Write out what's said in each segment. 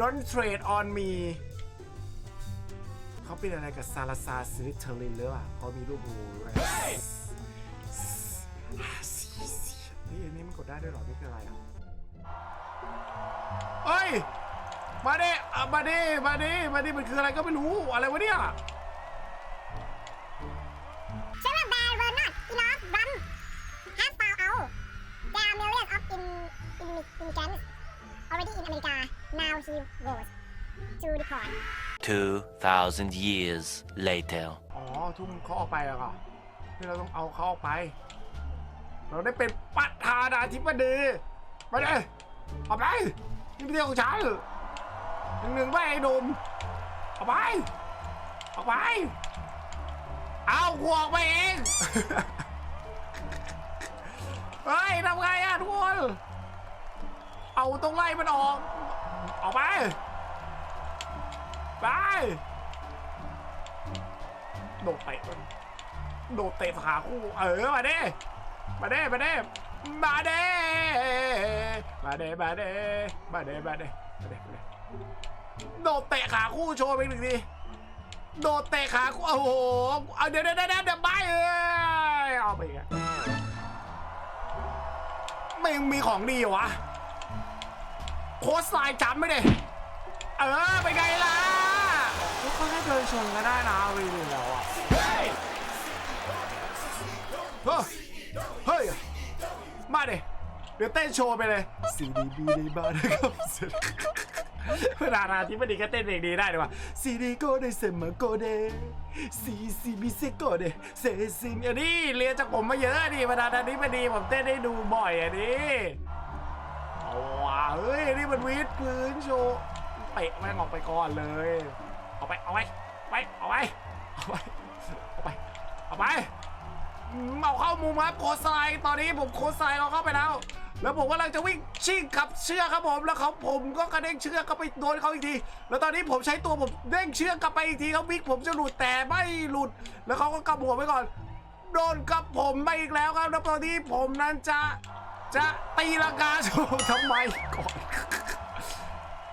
don't trade on me เขาเป็นอะไรกับซาลาซาสลิทเทอรินหรือเปล่าเขามีรูปงูด้วยนี่อันนี้มันกดได้ด้วยเหรอ นี่คืออะไรอะเอ้ย มาดิอะมาดิมาดิมาดิมันคืออะไรก็ไม่รู้ อะไรวะเนี่ย Several there were not enough rum has found out. There are millions of in, in, immigrants already in America. Now he goes to deport. 2,000 years later. อ๋อทุ่มเขาออกไปแล้วก็ที่เราต้องเอาเขาออกไป เราได้เป็นประธานาธิบดีไปเลยออกไปนี่เป็นเรื่องของฉันหนึ่งหนึ่งไปไอ้หนุ่มออกไปออกไป เอาหัวออกไปเอง เฮ้ยทำไงอะทุกคน เอาตรงไล่มันออก ออกไป ไป โดดเตะมันโดดเตะขาคู่ เออ มาเด้ มาเด้ มาเด้ มาเด้ มาเด้ มาเด้ มาเด้ มาเด้ มาเด้ โดดเตะขาคู่โชว์ไปหนึ่งทีโดดเตะขาคู่ โอ้โห เอาเดี๋ยวเดี๋ยวเดี๋ยวเด้ไปเอ้ยเอาไปอีกไม่งมีของดีวะ โค้ชไลน์จำไม่ได้เออไปนไงล่ะก็แค่เดินชนก็ได้นะวีนแล้วอะเฮ้ยเฮ้ยเฮ้ยมาดิเดี๋ยวเต้นโชว์ไปเลยซีดีบีในบ้านนะครับเวลาราที่ไม่ดีก็เต้นเองดีได้เลยว่ะซีดีโกเดเซมโกเดซีซีบีเซโกเดเซซิมอันนี้เรียนจากผมมาเยอะดิเวลาทนี้ไม่ดีผมเต้นได้ดูบ่อยอะดิ เอาว่ะเฮ้ย นี่มันวีดพื้นโชว์เตะแม่งออกไปก่อนเลย เอาไป เอาไปไปเอาไปเอาไปเอาไปเอาไปอืมเอาเข้ามุมครับโคสไลด์ตอนนี้ผมโคสไลด์เราเข้าไปแล้ว แล้วผมกำลังจะวิ่งชิ่งขับเชือกครับผมแล้วเขาผมก็กระเด้งเชือกเข้าไปโดนเขาอีกที แล้วตอนนี้ผมใช้ตัวผมเด้งเชือกกลับไปอีกทีเขาวิกผมจะหลุดแต่ไม่หลุด แล้วเขาก็กำหัวไว้ก่อน โดนกับผมไปอีกแล้วครับแล้วตอนนี้ผมนั้นจะ จะตีลังกาโชว์ทำไมก่อน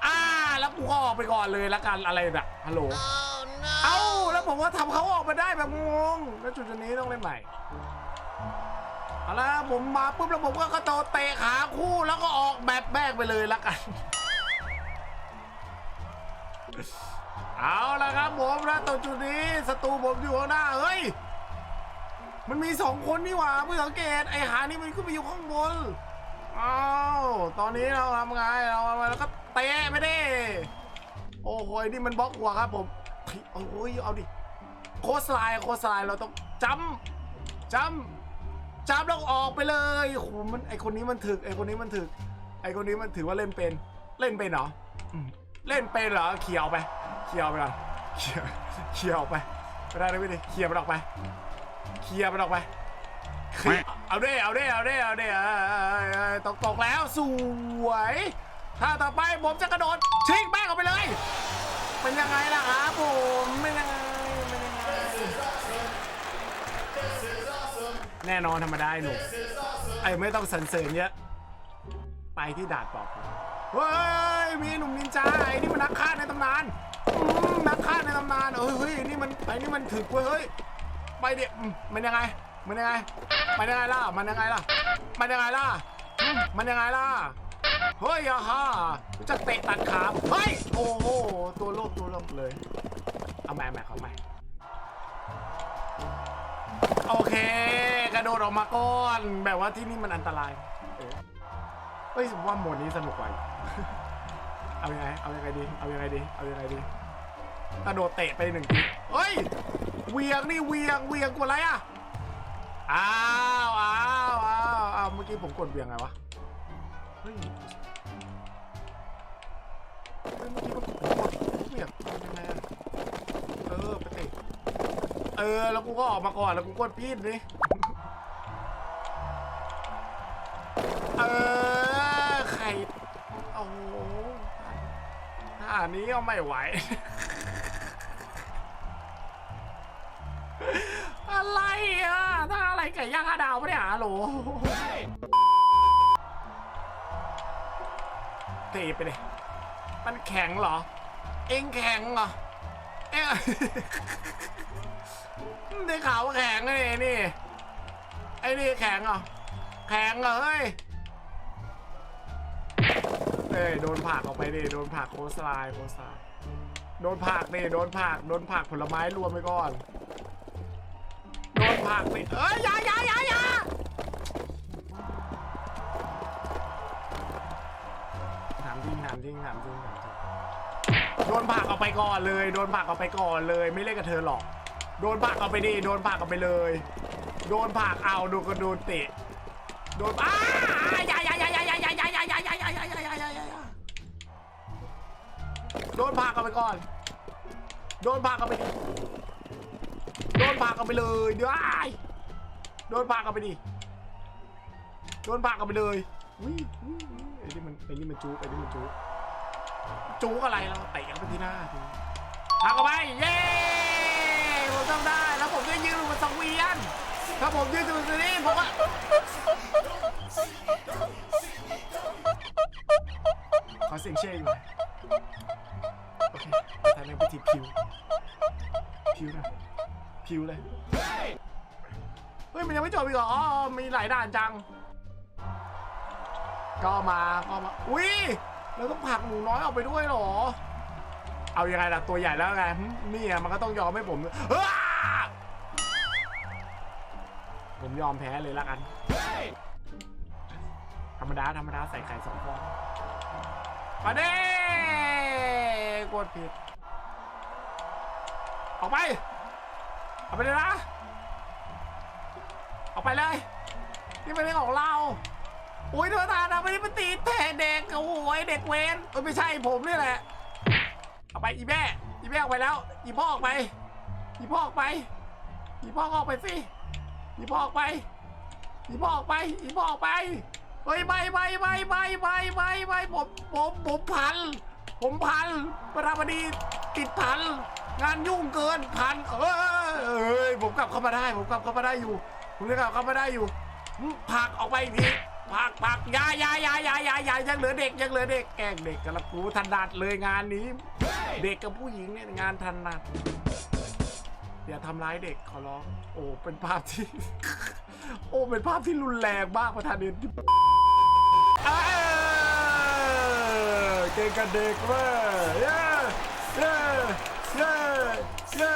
อ่าแล้วกูก็ออกไปก่อนเลยละกันอะไรนะฮัลโหลเอ้าแล้วผมก็ทำเขาออกมาได้แบบงงแล้วจุดนี้ต้องเล่นใหม่เอาละผมมาปุ๊บแล้วผมก็กระโดดเตะขาคู่แล้วก็ออกแบบแบกไปเลยละกัน เอาละครับผมนะตรงจุดนี้ศัตรูผมอยู่ข้างหน้าเฮ้ย มันมีสองคนนี่หว่าเพิ่งสังเกตไอ้หานี่มันขึ้นไปอยู่ข้างบนอ้าวตอนนี้เราทำไงเราทำไงเราก็เตะไม่ได้ โอ้โหนี่มันบล็อกหัวครับผมโอ้ยเอาดิโคสไลน์โคสไลน์เราต้องจำจำจำแล้วออกไปเลยโอ้โหมันไอคนนี้มันถึกไอคนนี้มันถึก ไอคนนี้มันถือว่าเล่นเป็น เล่นเป็นเหรอเล่นเป็นเหรอเขี่ยวไปเขี่ยวไปก่อนเขี่ยวเขี่ยวออกไปไม่ได้เลยไม่ได้เขี่ยวมันออกไป เคลียร์มันออกไปเคลียร์เอาด้เอาด้เอาด้เอาด้ตกตกแล้วสวยถ้าต่อไปผมจะกระโดดทิ้งแม่งออกไปเลย เป็นยังไงล่ะครับผมเป็นยังไงเป็นยังไงแน่นอนธรรมดาไอ้หนุ่มไอ้ไม่ต้องสรรเสริญเยอะไปที่ดาดปอกเฮ้ยมีหนุ่มนินจาไอ้นี่มันนักฆ่าในตำนานนักฆ่าในตำนานเฮ้ยนี่มันไอ้นี่มันถึกเว้ย ไปดิมันยังไง มันยังไง มันยังไงล่ะ มันยังไงล่ะ มันยังไงล่ะ มันยังไงล่ะ เฮ้ยอะฮ่าจะเตะตัดขาเฮ้ย โอ้โห ตัวโลกตัวโลกเลย เอาใหม่ใหม่เอาใหม่โอเค กระโดดออกมาก่อน แบบว่าที่นี่มันอันตรายเฮ้ยว่าโหมดนี้สนุกกว่าอีกเอายังไง เอายังไงดี เอายังไงดี เอายังไงดี กระโดดเตะไปหนึ่งทีเฮ้ย เวียงนี่เวียงเวียงกดอะไรอะอ้าวอ้าวอ้าวอ้าวเมื่อกี้ผมกดเวียงไงวะเฮ้ยเมื่อกี้ผมกดเวียงยังไงอะเออไปเตะเออแล้วกูก็ออกมาก่อนแล้วกูกดพีดนี่เออไข่โอ้หท่านี้ก็ไม่ไหว อะไรอะถ้าอะไรไก่ย่างห้าดาวปะเนี่ยฮัลโหลเตะไปเลยมันแข็งเหรอ เองแข็งเหรอ เองได้ข่าวว่าแข็งไอ้นี่ ไอ้นี่แข็งเหรอ แข็งเหรอเฮ้ยเอ้ยโดนผักออกไปดิโดนผักโคสไลโคสไลโดนผักดิโดนผักโดนผักผลไม้รวมไปก่อน โดนผลักดิเอ้ยอย่าอย่าอย่าอย่าถามจริงถามจริงถามจริงถามจริงโดนผลักออกไปก่อนเลย โดนผลักออกไปก่อนเลย ไม่เล่นกับเธอหรอก โดนผลักออกไปดิโดนผลักออกไปเลย โดนผลักเอาโดนกระโดนเตะโดนอ้าอย่าอย่าอย่าอย่าอย่าอย่าอย่าอย่าอย่าอย่าอย่าอย่าอย่าอย่าอย่าอย่าโดนผลักออกไปก่อน โดนผลักออกไปดิ โดนผลักออกไปเลยเดี๋ยวอ้โดนผลักออกไปดิโดนผลักออกไปเลยอุ้ยอุ้ยอุ้ยไอ้นี่มันไอ้นี่มันจุกไอ้นี่มันจุกจุกอะไรเราเตะเข้าไปที่หน้าทีผลักออกไปเย้ผมทำได้แล้วผมจะยืนบนสังเวียนถ้าผมยืนอยู่ตรงนี้ผมก็ขอเสียงเชยหน่อยโอเคทางในพิธีพิวพิวนะิวเลย เฮ้ย มันยังไม่จบอีกเหรอ อ๋อ มีหลายด่านจัง ก็มา ก็มา อุ้ยเราต้องผลักหนูน้อยออกไปด้วยเหรอ เอาอยังไงล่ะ ตัวใหญ่แล้วไงนี่อะมันก็ต้องยอมให้ผมผมยอมแพ้เลยละกัน ธรรมดา ธรรมดา ใส่ไข่สองฟองมาเด้กดผิด ออกไป ออกไปเลยนะออกไปเลย นี่มันเรื่องของเราอุ้ยเธอตาดาไม่ได้มาตีแทนเด็กโอ้โหเด็กเวนเออไม่ใช่ผมนี่แหละ เอาไปอีแม่อีแม่ออกไปแล้ว อีพ่อออกไป อีพ่อออกไป อีพ่อออกไปสิอีพ่อออกไป อีพ่อออกไป อีพ่อออกไปเฮ้ยไม่ไม่ไม่ไม่ไม่ไม่ไม่ผมผมผมพัน ผมพันประธานาธิบดีติดพัน งานยุ่งเกินพันเอย เอ้ยผมกลับเข้ามาได้ ผมกลับเข้ามาได้อยู่ ผมกลับเข้ามาได้อยู่ผักออกไปอีกทีผักผักยายายายายายายังเหลือเด็กยังเหลือเด็กแกล้งเด็กกับละกูถนัดเลยงานนี้ เด็กกับผู้หญิงเนี่ยงานถนัดอย่าทำร้ายเด็กขอร้อง โอ้เป็นภาพที่ โอ้เป็นภาพที่รุนแรงมากประธานเดนเอ้ยเก่งกับเด็กเว้ยเย้เย้เย้เย้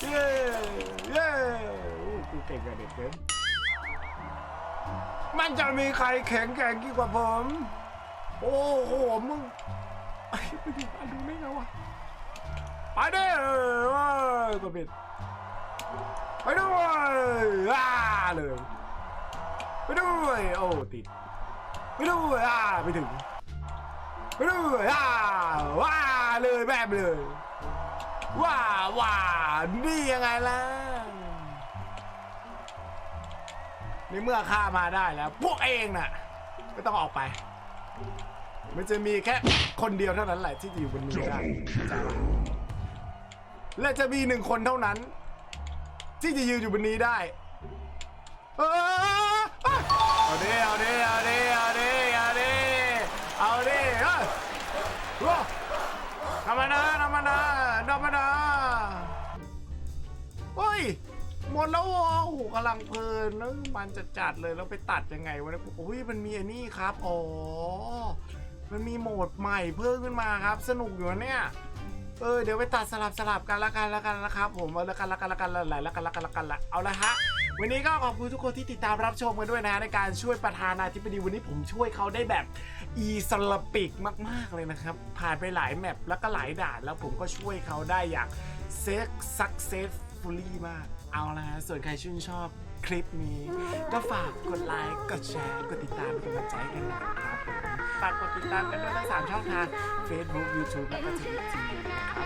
เย้เย้โอ้กูเก่งกับเด็กเกินมันจะมีใครแข็งแกร่งยิ่งกว่าผม โอ้โห มึงไอ้ไปดูไปดูไม่เงาวะไปเด้อเว้ยตัวบิดไปด้วยอ่าเลยไปด้วยโอ้ติดไปด้วยอ่าไปถึงไปด้วยอ่าว้าเลยแบบเลย ว้าว้านี่ยังไงล่ะในเมื่อข้ามาได้แล้ว พวกเองน่ะไม่ต้องออกไป มันจะมีแค่คนเดียวเท่านั้นแหละที่จะอยู่บนมือได้และจะมีหนึ่งคนเท่านั้น ที่จะยืนอยู่บนนี้ได้เออ หมดแล้วอโอ้โหกำลังเพลินแล้วมันจะจัดเลยแล้วไปตัดยังไงวะเนี่ยโอ้ยมันมีอันนี้ครับอ๋อมันมีโหมดใหม่เพิ่มขึ้นมาครับ สนุกอยู่นะเนี่ยเออเดี๋ยวไปตัดสลับสลับกันละกันละกันนะครับ ผมละกันละกันละกันละหละละกันละกันละกันละเอาละฮะวันนี้ก็ขอบคุณทุกคนที่ติดตามรับชมกันด้วยนะฮะในการช่วยประธานาธิบดีวันนี้ผมช่วยเขาได้แบบอีสลปิกมาก ๆเลยนะครับ ผ่านไปหลายแมปแล้วก็หลายด่านแล้วผมก็ช่วยเขาได้อย่างเซ็กซักเซสฟูลี่มาก เอาละฮะส่วนใครชื่นชอบคลิปนี้ ก็ฝากกดไลค์ กดแชร์ กดติดตามเป็นกำลังใจให้กันหน่อยครับผมฝากกดติดตามกันด้วยทั้งสามช่องทาง Facebook YouTube และก็ Twitter